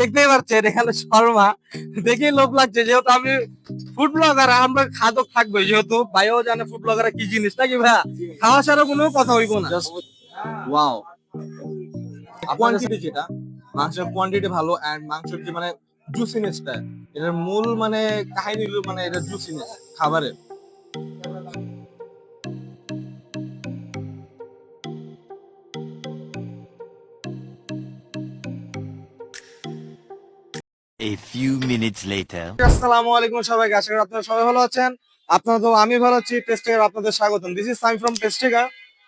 দেখতেই পাচ্ছেন এখানে শর্মা। দেখেই লোভ লাগছে যেহেতু আমি ফুড ব্লগার আমরা খাদক থাকবে যেহেতু ভাইও জানে ফুড ব্লগার কি জিনিস নাকি ভাইয়া? খাওয়া ছাড়া কোনো কথা হইব না। ওয়াও কোয়ান্টিটি যেটা। মাংসের কোয়ান্টিটি ভালো এন্ড মাংসের যে মানে জুসিনেসটা এটার মূল মানে কাহিনী মানে এটা জুসিনেস খাবারের। A few minutes later. আসসালামু আলাইকুম সবাইকে, আশা করি আপনারা সবাই ভালো আছেন। আপনারা তো, আমি ভালো আছি টেস্টেগার আপনাদের স্বাগতম। দিস ইজ সাইন ফ্রম টেস্টেগার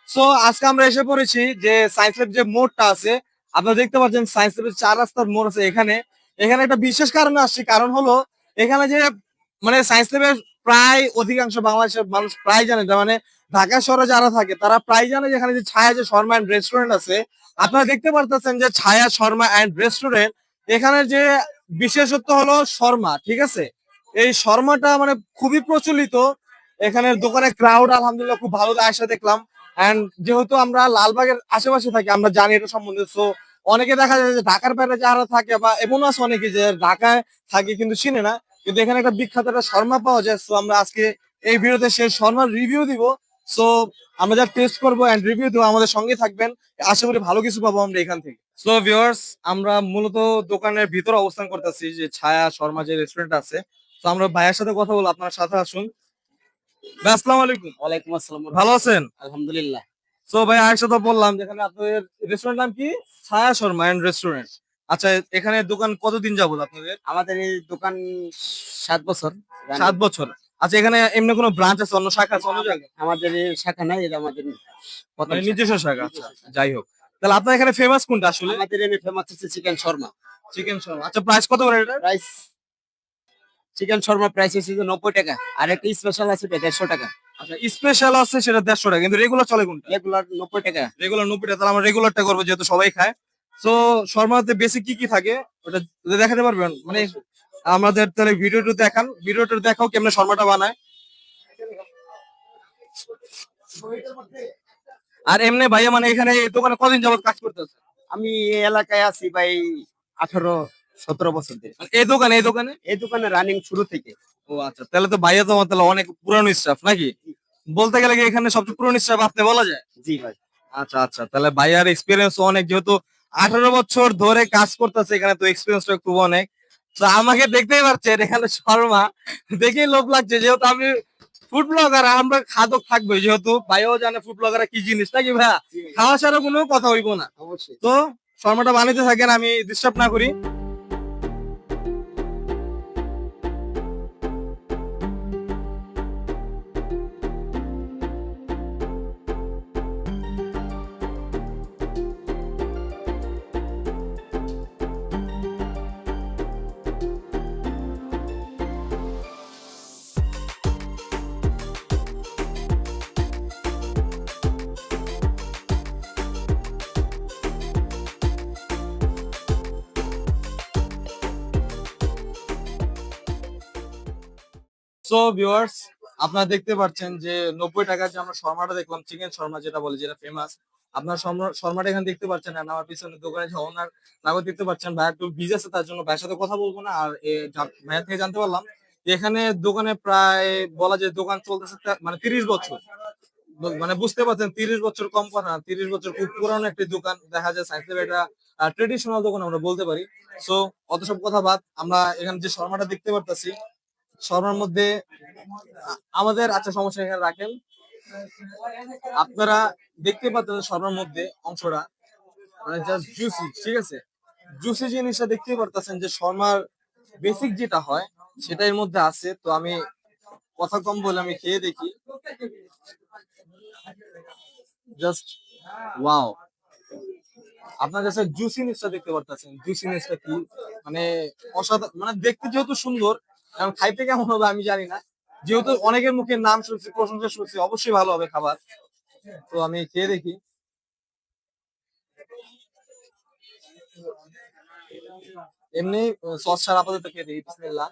সো আজকে আমরা এসে পড়েছি যে সায়েন্স ল্যাব যে মোড়টা আছে, আপনারা দেখতে পাচ্ছেন সায়েন্স ল্যাবের চার রাস্তার মোড় আছে এখানে। এখানে একটা বিশেষ কারণে আসছি, কারণ হলো এখানে যে মানে সায়েন্স ল্যাবের প্রায় অধিকাংশ বাংলাদেশের মানুষ প্রায় জানে যে মানে ঢাকা শহরে যারা থাকে, তারা প্রায় জানে যে এখানে যে ছায়া যে শর্মা অ্যান্ড রেস্টুরেন্ট আছে। আপনারা দেখতে পারতেছেন যে ছায়া, শর্মা অ্যান্ড রেস্টুরেন্ট এখানে যে বিশেষত্ব হলো শর্মা, ঠিক আছে? এই শর্মাটা মানে খুবই প্রচলিত। এখানের দোকানে ক্রাউড আলহামদুলিল্লাহ খুব ভালো আসা দেখলাম। এন্ড যেহেতু আমরা লালবাগের আশেপাশে থাকি, আমরা জানি এটা সম্বন্ধে। সো অনেকে দেখা যায় যে ঢাকার বাইরে যারা থাকে বা এমন আছে অনেকে যে ঢাকায় থাকে কিন্তু চিনে না। কিন্তু এখানে একটা বিখ্যাত একটা শর্মা পাওয়া যায়। সো আমরা আজকে এই ভিডিওতে সেই শর্মার রিভিউ দিব। সো আমরা যা টেস্ট করব এন্ড রিভিউ দেবো আমাদের সঙ্গে থাকবেন। আশা করি ভালো কিছু পাবো আমরা এখান থেকে। সো ভিউয়ার্স আমরা মূলত দোকানের ভিতরে অবস্থান করতেছি যে ছায়া শর্মা যে রেস্টুরেন্ট আছে। তো আমরা ভাইয়ের সাথে কথা বলব আপনার সাথে আসুন। ভাই আসসালামু আলাইকুম। ওয়ালাইকুম আসসালাম। ভালো আছেন? আলহামদুলিল্লাহ। সো ভাই আয়েশা তো বললাম যেখানে আপনাদের রেস্টুরেন্ট নাম কি? ছায়া শর্মা এন্ড রেস্টুরেন্ট আচ্ছা এখানে দোকান কতদিন যাবত আপনাদের? আমাদের এই দোকান সাত বছর। সাত বছর। আচ্ছা এখানে এমনি কোনো ব্রাঞ্চ আছে অন্য শাখা আছে অন্য জায়গায়? আমাদের এই শাখা নাই এটা আমাদের মানে নিজস্ব শাখা। আচ্ছা যাই হোক। তাহলে আপনার এখানে ফেমাস কোনটা আসলে? আমাদের এনে ফেমাস হচ্ছে চিকেন শর্মা। চিকেন শর্মা। আচ্ছা প্রাইস কত করে এটা? প্রাইস চিকেন শর্মা প্রাইস হচ্ছে যে নব্বই টাকা আর একটা স্পেশাল আছে দেড়শো টাকা। আচ্ছা স্পেশাল আছে সেটা দেড়শো টাকা কিন্তু রেগুলার চলে কোনটা? রেগুলার নব্বই টাকা। রেগুলার নব্বই টাকা তাহলে আমরা রেগুলারটা করব যেহেতু সবাই খায়। তো শর্মাতে বেসিক কি কি থাকে? ওটা দেখাতে পারবেন? মানে আমাদের তাহলে ভিডিওটা দেখান ভিডিওটা দেখাও কেমনে শর্মাটা বানায়। আর এমনি ভাইয়া মানে এখানে এই দোকানে কদিন যাবত কাজ করতেছে? আমি এই এলাকায় আছি ভাই আঠারো সতেরো বছর ধরে। মানে এই দোকানে এই দোকানে? এই দোকানে রানিং শুরু থেকে। ও আচ্ছা তাহলে তো ভাইয়া তো তাহলে অনেক পুরানো স্টাফ নাকি? বলতে গেলে কি এখানে সবচেয়ে পুরনো স্টাফ আপনি বলা যায়? জি ভাই। আচ্ছা আচ্ছা তাহলে ভাইয়ার এক্সপিরিয়েন্স অনেক যেহেতু আঠারো বছর ধরে কাজ করতেছে এখানে তো এক্সপিরিয়েন্সটা খুব অনেক। তো আমাকে দেখতেই পাচ্ছেন এখানে শর্মা। দেখেই লোভ লাগছে যেহেতু আমি ফুড ব্লগার আমরা খাদক থাকব যেহেতু ভাইও জানে ফুড ব্লগার কি জিনিস নাকি ভাইয়া? খাওয়া ছাড়া কোনো কথা হইব না। অবশ্যই। তো শর্মাটা বানাইতে থাকেন আমি ডিস্টার্ব না করি। সো ভিউয়ার্স আপনারা দেখতে পাচ্ছেন যে নব্বই টাকার যে আমরা শর্মাটা দেখলাম, চিকেন শর্মা যেটা বলে, যেটা ফেমাস আপনার শর্মাটা এখানে দেখতে পাচ্ছেন আর আমার পিছনে দোকানে যে ওনার নাগর দেখতে পাচ্ছেন ভাই একটু বিজি আছে, তার জন্য ভাইয়ের সাথে কথা বলব না, আর ভাইয়ের থেকে জানতে পারলাম যে এখানে দোকানে প্রায় বলা যায় দোকান চলতেছে মানে তিরিশ বছর। মানে বুঝতে পারছেন, তিরিশ বছর কম কথা তিরিশ বছর খুব পুরানো একটি দোকান, দেখা যায় সাইন্স এটা ট্রেডিশনাল দোকান আমরা বলতে পারি। সো অত সব কথা বাদ, আমরা এখানে যে শর্মাটা দেখতে পারতাছি শর্মার মধ্যে আমাদের আচ্ছা সমস্যা এখানে রাখেন। আপনারা দেখতে পাচ্ছেন শর্মার মধ্যে অংশটা মানে জাস্ট জুসি ঠিক আছে? জুসি জিনিসটা যে শর্মার বেসিক যেটা হয় মধ্যে আছে। তো আমি কথা কম বলে আমি খেয়ে দেখি। জাস্ট ওয়াও আপনার কাছে দেখতে পারতেছেন। জুসিনেসটা কি? মানে অসাধারণ মানে দেখতে যেহেতু সুন্দর এখন খাইতে কেমন হবে আমি জানি না। যেহেতু অনেকের মুখে নাম শুনছি, প্রশংসা শুনছি, অবশ্যই ভালো হবে খাবার। তো আমি খেয়ে দেখি। এমনি সস ছাড়া আপাতত খেয়ে দেখি, বিসমিল্লাহ।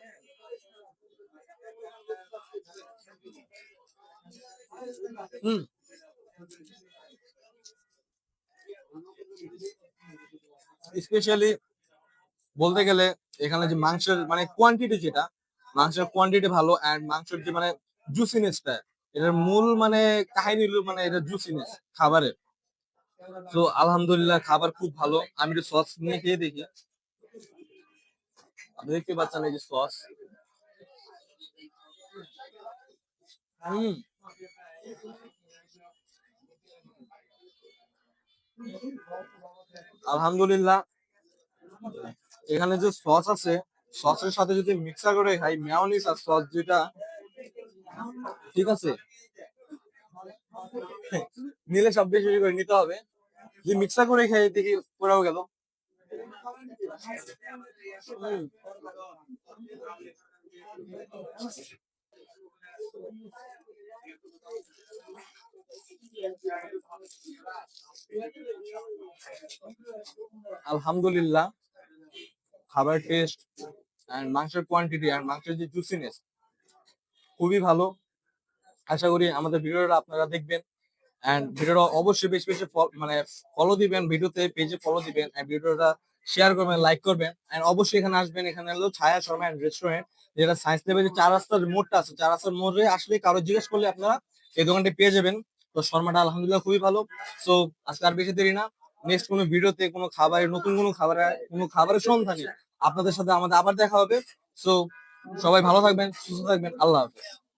হুম। স্পেশালি বলতে গেলে, এখানে যে মাংসের মানে কোয়ান্টিটি যেটা মাংসের কোয়ান্টিটি ভালো এন্ড মাংসের যে মানে জুসিনেসটা এটার মূল মানে কাহিনী মানে এটা জুসিনেস খাবারের। তো আলহামদুলিল্লাহ খাবার খুব ভালো। আমি একটু সস নিয়ে খেয়ে দেখি। আপনি দেখতে পাচ্ছেন এই যে সস হুম। আলহামদুলিল্লাহ। এখানে যে সস আছে সসের সাথে যদি মিক্সার করে খাই মেয়োনিজ আর সস যেটা ঠিক আছে? নিলে সব বেশি বেশি করে নিতে হবে। যদি মিক্সার করে খাই, দেখি পুরাও গেল। আলহামদুলিল্লাহ। খাবার টেস্ট এন্ড মাংসের কোয়ান্টিটি আর মাংসের যে জুসিনেস খুবই ভালো। আশা করি আমাদের ভিডিওটা আপনারা দেখবেন এন্ড ভিডিওটা অবশ্যই বেশি বেশি মানে ফলো দিবেন, ভিডিওতে পেজে ফলো দিবেন এন্ড ভিডিওটা শেয়ার করবেন লাইক করবেন এন্ড অবশ্যই এখানে আসবেন, এখানে হলো ছায়া শর্মা এন্ড রেস্টুরেন্ট যেটা সায়েন্স লেভেলের চার রাস্তার মোড়টা আছে, চার রাস্তার মোড়ে আসলে কারও জিজ্ঞেস করলে আপনারা এই দোকানটি পেয়ে যাবেন। তো শর্মাটা আলহামদুলিল্লাহ খুবই ভালো। সো আজকে আর বেশি দেরি না। নেক্সট কোনো ভিডিওতে কোনো খাবারের, নতুন কোনো খাবারের কোনো খাবারের সন্ধানে আপনাদের সাথে আমাদের আবার দেখা হবে। সো সবাই ভালো থাকবেন, সুস্থ থাকবেন। আল্লাহ হাফেজ।